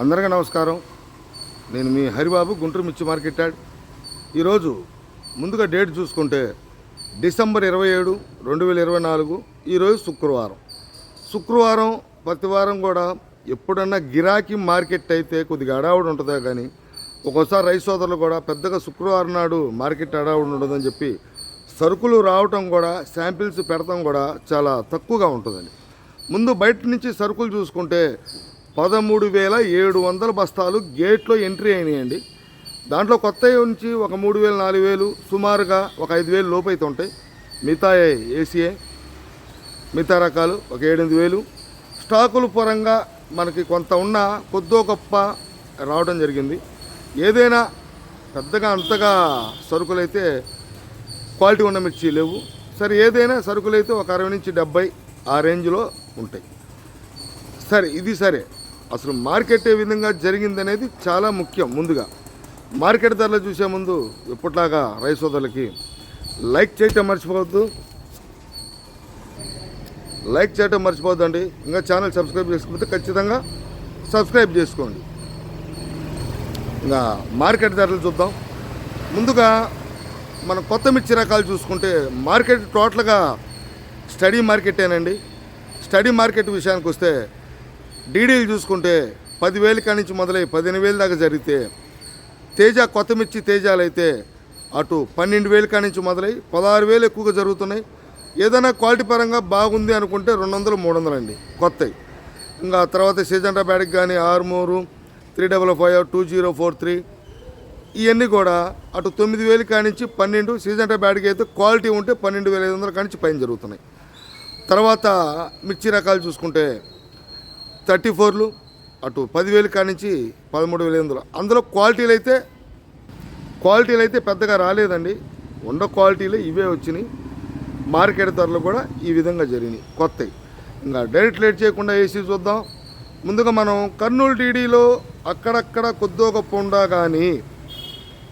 అందరికీ నమస్కారం. నేను మీ హరిబాబు గుంటూరు మిర్చి మార్కెట్ యాడ్. ఈరోజు ముందుగా డేట్ చూసుకుంటే డిసెంబర్ ఇరవై ఏడు రెండు వేల ఇరవై నాలుగు ఈరోజు శుక్రవారం. శుక్రవారం ప్రతి వారం కూడా ఎప్పుడన్నా గిరాకీ మార్కెట్ అయితే కొద్దిగా అడావుడు ఉంటుందే కానీ ఒక్కోసారి రైస్ సోదరులు కూడా పెద్దగా శుక్రవారం నాడు మార్కెట్ అడావుడు ఉండదని చెప్పి సరుకులు రావటం కూడా శాంపిల్స్ పెడతాం కూడా చాలా తక్కువగా ఉంటుందండి. ముందు బయట నుంచి సరుకులు చూసుకుంటే పదమూడు వేల ఏడు వందల బస్తాలు గేట్లో ఎంట్రీ అయినాయండి. దాంట్లో కొత్త నుంచి ఒక మూడు వేలు నాలుగు వేలు సుమారుగా ఒక ఐదు వేలు లోపు అయితే ఉంటాయి. మిగతా ఏసీఏ మిగతా రకాలు ఒక ఏడెనిమిది వేలు. స్టాకుల పరంగా మనకి కొంత ఉన్న కొద్దో గొప్ప రావడం జరిగింది. ఏదైనా పెద్దగా అంతగా సరుకులైతే క్వాలిటీ ఉన్న మిర్చి లేవు. సరే ఏదైనా సరుకులైతే ఒక అరవై నుంచి డెబ్బై ఆ రేంజ్లో ఉంటాయి. సరే ఇది సరే. అసలు మార్కెట్ ఏ విధంగా జరిగిందనేది చాలా ముఖ్యం ముందుగా. మార్కెట్ ధరలు చూసే ముందు ఎప్పట్లాగా రైస్ సోదరులకి లైక్ చేయటం మర్చిపోవద్దు. లైక్ చేయటం మర్చిపోవద్దండి. ఇంకా ఛానల్ సబ్స్క్రైబ్ చేసుకుంటే ఖచ్చితంగా సబ్స్క్రైబ్ చేసుకోండి. ఇంకా మార్కెట్ ధరలు చూద్దాం. ముందుగా మనం కొత్త మిర్చి రకాలు చూసుకుంటే మార్కెట్ టోటల్గా స్టడీ మార్కెటేనండి. స్టడీ మార్కెట్ విషయానికి వస్తే డీడీలు చూసుకుంటే పదివేలు కానించి మొదలై పదిహేను వేలు దాకా జరిగితే తేజ కొత్త మిర్చి తేజాలు అయితే అటు పన్నెండు వేలు కానించి మొదలై పదహారు వేలు ఎక్కువగా జరుగుతున్నాయి. ఏదైనా క్వాలిటీ పరంగా బాగుంది అనుకుంటే రెండు వందలు మూడు వందలు అండి కొత్తవి ఇంకా తర్వాత సీజన్ బ్యాడ్కి కానీ Armoor three double five two zero four three ఇవన్నీ కూడా అటు తొమ్మిది వేలు కానించి పన్నెండు సీజన్ బ్యాడ్కి అయితే క్వాలిటీ ఉంటే పన్నెండు వేల ఐదు వందల కానించి పైన జరుగుతున్నాయి. తర్వాత మిర్చి రకాలు చూసుకుంటే థర్టీ ఫోర్లు అటు పదివేలు కానించి పదమూడు వేల ఎనిమిదిలో అందులో క్వాలిటీలు అయితే క్వాలిటీలు అయితే పెద్దగా రాలేదండి. ఉండ క్వాలిటీలు ఇవే వచ్చినాయి. మార్కెట్ ధరలు కూడా ఈ విధంగా జరిగినాయి. కొత్తవి ఇంకా డైరెక్ట్ లేట్ చేయకుండా ఏసీ చూద్దాం. ముందుగా మనం కర్నూలు టీడీలో అక్కడక్కడ కొద్దో గొప్ప ఉండా కానీ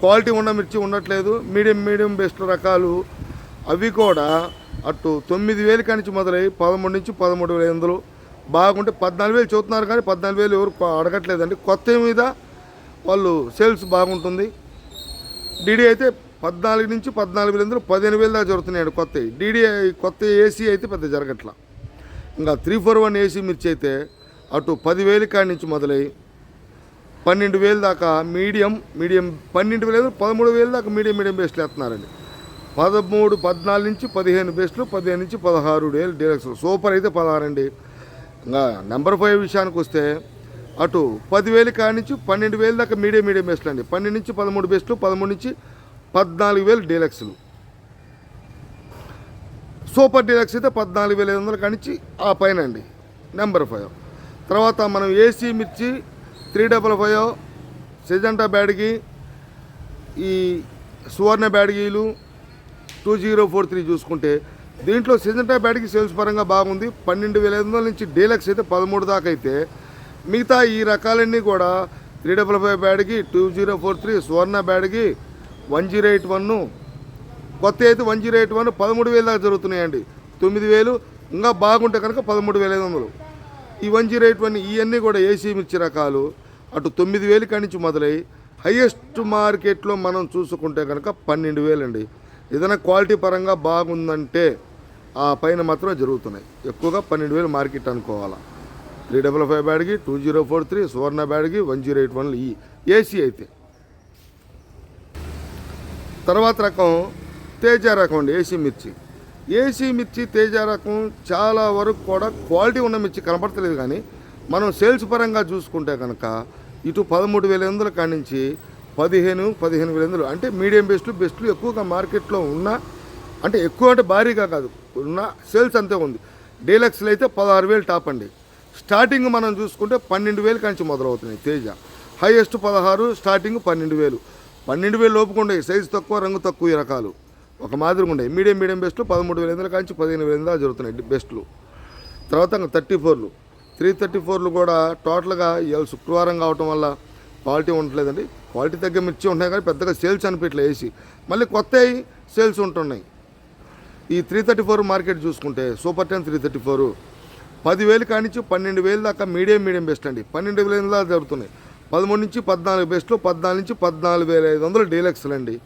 క్వాలిటీ ఉన్న మిర్చి ఉండట్లేదు. మీడియం మీడియం బెస్ట్ రకాలు అవి కూడా అటు తొమ్మిది వేలు కానించి మొదలై పదమూడు నుంచి పదమూడు వేల ఎనిమిదిలు బాగుంటే పద్నాలుగు వేలు చూస్తున్నారు కానీ పద్నాలుగు వేలు ఎవరు అడగట్లేదండి. కొత్త మీద వాళ్ళు సేల్స్ బాగుంటుంది. డీడీ అయితే పద్నాలుగు నుంచి పద్నాలుగు వేలు అందరూ పదిహేను వేలు దాకా జరుగుతున్నాయండి కొత్తవి. డీడీ కొత్త ఏసీ అయితే పెద్ద జరగట్లా. ఇంకా త్రీ ఫోర్ వన్ ఏసీ మిర్చి అయితే అటు పదివేలు కాడి నుంచి మొదలై పన్నెండు వేలు దాకా మీడియం మీడియం పన్నెండు వేలు పదమూడు వేలు దాకా మీడియం మీడియం బెస్ట్లు వేస్తున్నారండి. పదమూడు పద్నాలుగు నుంచి పదిహేను బేస్లు పదిహేను నుంచి పదహారు వేలు డీలక్స్. సూపర్ అయితే పదహారు అండి నెంబర్ ఫైవ్ విషయానికి వస్తే అటు పదివేలు కాడి నుంచి పన్నెండు వేలు దాకా మీడియం మీడియం బెస్ట్లు అండి. పన్నెండు నుంచి పదమూడు బెస్ట్లు పదమూడు నుంచి పద్నాలుగు వేలు డీలక్స్లు. సూపర్ డీలక్స్ అయితే పద్నాలుగు వేల ఐదు వందల కానించి ఆ పైన అండి నెంబర్ ఫైవ్. తర్వాత మనం ఏసీ మిర్చి three double five Syngenta Byadgi ఈ సువర్ణ బ్యాడ్గీలు టూ జీరో ఫోర్ త్రీ చూసుకుంటే దీంట్లో సెజంటా బ్యాడ్కి సేల్స్ పరంగా బాగుంది. పన్నెండు వేల ఐదు వందల నుంచి డీలక్స్ అయితే పదమూడు దాకా అయితే. మిగతా ఈ రకాలన్నీ కూడా three double five బ్యాడ్కి two zero four three Suvarna బ్యాడ్కి one zero eight one కొత్త అయితే వన్ జీరో ఎయిట్ వన్ పదమూడు వేలు దాకా జరుగుతున్నాయండి. తొమ్మిది వేలు ఇంకా బాగుంటే కనుక పదమూడు వేల ఐదు వందలు. ఈ వన్ జీరో ఎయిట్ వన్ ఇవన్నీ కూడా ఏసీ మిర్చి రకాలు. అటు తొమ్మిది వేలు కానించి మొదలై హయ్యెస్ట్ మార్కెట్లో మనం చూసుకుంటే కనుక పన్నెండు వేలండి. ఏదైనా క్వాలిటీ పరంగా బాగుందంటే ఆ పైన మాత్రమే జరుగుతున్నాయి. ఎక్కువగా పన్నెండు వేలు మార్కెట్ అనుకోవాలా. Three double five Byadgi two zero four three Suvarna Byadgi one zero eight one ఈ. ఏసీ అయితే. తర్వాత రకం తేజ రకం అండి ఏసీ మిర్చి. ఏసీ మిర్చి తేజ రకం చాలా వరకు కూడా క్వాలిటీ ఉన్న మిర్చి కనపడతలేదు కానీ మనం సేల్స్ పరంగా చూసుకుంటే కనుక ఇటు పదమూడు వేల ఎనిమిదిల కాడి నుంచి పదిహేను పదిహేను వేల ఎనిమిదిలు అంటే మీడియం బెస్ట్లు బెస్ట్లు ఎక్కువగా మార్కెట్లో ఉన్న అంటే ఎక్కువ అంటే భారీగా కాదు. ఉన్న సేల్స్ అంతే ఉంది. డీలక్స్లో అయితే పదహారు వేలు టాప్ అండి. స్టార్టింగ్ మనం చూసుకుంటే పన్నెండు వేలు కంచి మొదలవుతున్నాయి తేజ. హైయెస్ట్ పదహారు స్టార్టింగ్ పన్నెండు వేలు. పన్నెండు వేలు లోపుకుండే సైజు తక్కువ రంగు తక్కువ ఈ రకాలు. ఒక మాదిరిగా ఉండే. మీడియం మీడియం బెస్ట్లు పదమూడు వేల ఎనిమిది కాంచి పదిహేను వేల దాకా జరుగుతున్నాయి బెస్ట్లు తర్వాత థర్టీ ఫోర్లు త్రీ థర్టీ ఫోర్లు కూడా టోటల్గా ఇవాళ శుక్రవారం కావటం వల్ల క్వాలిటీ ఉండట్లేదండి. క్వాలిటీ తగ్గ మిర్చి ఉంటున్నాయి కానీ పెద్దగా సేల్స్ అనిపించలే వేసి మళ్ళీ కొత్త సేల్స్ ఉంటున్నాయి. ఈ త్రీ థర్టీ ఫోర్ మార్కెట్ చూసుకుంటే super ten three thirty four పదివేలు కానించి పన్నెండు వేలు దాకా మీడియం మీడియం బెస్ట్ అండి. పన్నెండు వేల దాకా జరుగుతున్నాయి. పదమూడు నుంచి పద్నాలుగు బెస్ట్లు పద్నాలుగు నుంచి పద్నాలుగు వేల ఐదు వందలు డీలక్స్లు అండి.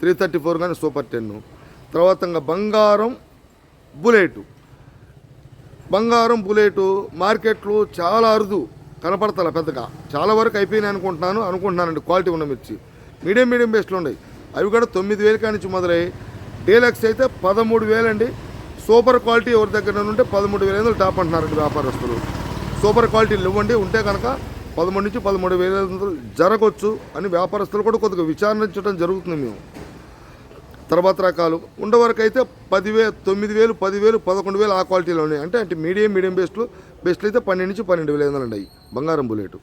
త్రీ థర్టీ ఫోర్ కానీ సూపర్ టెన్. తర్వాత ఇంకా బంగారం బుల్లెట్ బంగారం బుల్లెటు మార్కెట్లు చాలా అరుదు. కనపడతల పెద్దగా. చాలా వరకు అయిపోయినాయి అనుకుంటున్నాను అనుకుంటున్నానండి. క్వాలిటీ ఉన్న మిర్చి మీడియం మీడియం బెస్ట్లు ఉన్నాయి. అవి కూడా తొమ్మిది వేలు కానించి మొదలై డీలక్స్ అయితే పదమూడు వేలండి. సూపర్ క్వాలిటీ ఎవరి దగ్గర ఉంటే పదమూడు వేల ఐదు టాప్ అంటున్నారండి వ్యాపారస్తులు. సూపర్ క్వాలిటీలు ఇవ్వండి ఉంటే కనుక పదమూడు నుంచి పదమూడు వేల ఐదు వందలు జరగవచ్చు అని వ్యాపారస్తులు కూడా కొద్దిగా విచారించడం జరుగుతుంది మేము. తర్వాత రకాలు. ఉండవరకు అయితే పదివే తొమ్మిది వేలు పదివేలు పదకొండు వేలు ఆ క్వాలిటీలో ఉన్నాయి. అంటే అంటే మీడియం మీడియం బెస్ట్లు బెస్ట్లు అయితే పన్నెండు నుంచి పన్నెండు వేల ఐదు వందలు ఉన్నాయి బంగారం బుల్లెట్.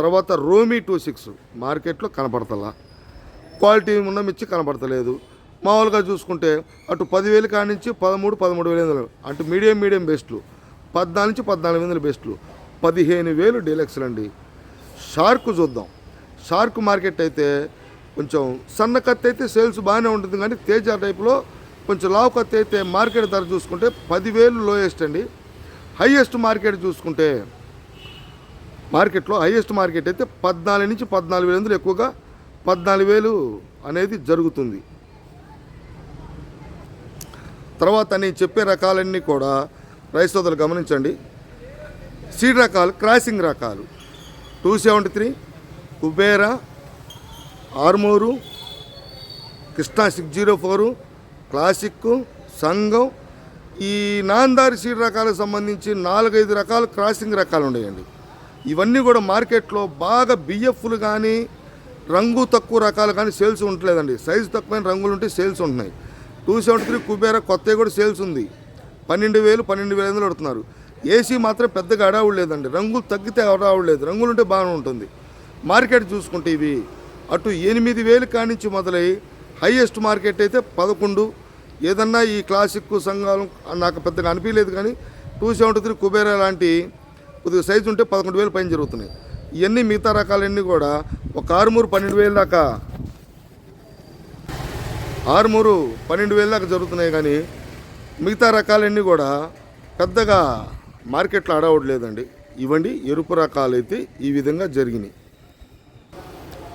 తర్వాత రోమీ టూ సిక్స్ మార్కెట్లో కనపడతలా. క్వాలిటీ ఉన్న మిర్చి కనపడతలేదు. మామూలుగా చూసుకుంటే అటు పదివేలు కాడి నుంచి పదమూడు పదమూడు వేల వందలు. అటు మీడియం మీడియం బెస్ట్లు. పద్నాలుగు నుంచి పద్నాలుగు వందల బెస్ట్లు. పదిహేను వేలు డీలక్స్లు అండి. షార్క్ చూద్దాం. షార్క్ మార్కెట్ అయితే కొంచెం సన్న కత్తి అయితే సేల్స్ బాగానే ఉంటుంది కానీ తేజ టైప్లో కొంచెం లావు కత్తి అయితే మార్కెట్ ధర చూసుకుంటే పదివేలు లోయెస్ట్ అండి. హైయెస్ట్ మార్కెట్ చూసుకుంటే మార్కెట్లో హైయెస్ట్ మార్కెట్ అయితే పద్నాలుగు నుంచి పద్నాలుగు వేల ఎక్కువగా పద్నాలుగు వేలు అనేది జరుగుతుంది. తర్వాత నేను చెప్పే రకాలన్నీ కూడా రైస్ సోదరులు గమనించండి. సీడ్ రకాలు క్రాసింగ్ రకాలు. Two seventy three Kubera Armoor Krishna six zero four classic సంఘం. ఈ నాందారి సీడ్ రకాలకు సంబంధించి నాలుగైదు రకాలు క్రాసింగ్ రకాలు ఉన్నాయండి ఇవన్నీ కూడా మార్కెట్లో బాగా బియ్యఫ్లు కానీ రంగు తక్కువ రకాలు కానీ సేల్స్ ఉండలేదండి సైజు తక్కువైన రంగులు ఉంటే సేల్స్ ఉంటున్నాయి. టూ సెవెంటీ త్రీ కుబేరా కొత్తవి కూడా సేల్స్ ఉంది. పన్నెండు వేలు పన్నెండు వేల ఐదు పెడుతున్నారు ఏసీ మాత్రం పెద్దగా అడావుడు లేదండి. రంగులు తగ్గితే అడావుడు లేదు. రంగులు ఉంటే బాగానే ఉంటుంది. మార్కెట్ చూసుకుంటే ఇవి అటు ఎనిమిది వేలు కానించి మొదలై హైయెస్ట్ మార్కెట్ అయితే పదకొండు. ఏదన్నా ఈ క్లాసిక్ సంఘాలు నాకు పెద్దగా అనిపించలేదు కానీ టూ సెవెంటీ త్రీ కుబేరా లాంటి కొద్దిగా సైజు ఉంటే పదకొండు వేలు పైన జరుగుతున్నాయి. ఇవన్నీ మిగతా రకాలన్నీ కూడా ఒక ఆరుమూరు పన్నెండు వేలు దాకా ఆరుమూరు పన్నెండు వేల దాకా జరుగుతున్నాయి కానీ మిగతా రకాలన్నీ కూడా పెద్దగా మార్కెట్లో అడవడలేదండి ఇవ్వండి ఎరుపు రకాలు అయితే ఈ విధంగా జరిగినాయి.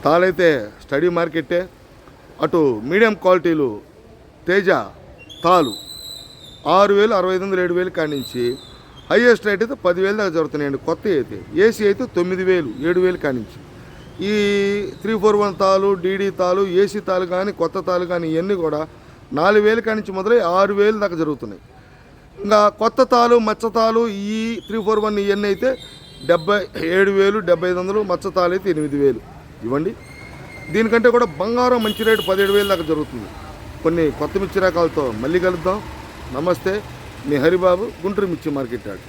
తాళైతే స్టడీ మార్కెట్టే అటు మీడియం క్వాలిటీలు తేజ తాలు ఆరు వేలు అరవై ఐదు వందలు ఏడు వేలు కానించి హైయెస్ట్ రేట్ అయితే పదివేలు దాకా జరుగుతున్నాయండి. కొత్త అయితే ఏసీ అయితే తొమ్మిది వేలు ఏడు వేలు కానించి ఈ త్రీ ఫోర్ వన్ తాలు డీడీ తాలు ఏసీ తాలు కానీ కొత్త తాలు కానీ ఇవన్నీ కూడా నాలుగు వేలు కానించి మొదలై ఆరు వేలు దాకా జరుగుతున్నాయి. ఇంకా కొత్త తాలు మచ్చ తాలు ఈ త్రీ ఫోర్ వన్ ఇవన్నీ అయితే డెబ్బై ఏడు వేలు డెబ్బై ఐదు వందలు మచ్చ తాలు అయితే ఎనిమిది వేలు ఇవ్వండి. దీనికంటే కూడా బంగారం మంచి రేటు పదిహేడు వేలు దాకా జరుగుతుంది. కొన్ని కొత్త మిర్చి రకాలతో మళ్ళీ కలుద్దాం. నమస్తే మీ హరిబాబు గుంటూరు మిర్చి మార్కెట్ యార్డ్.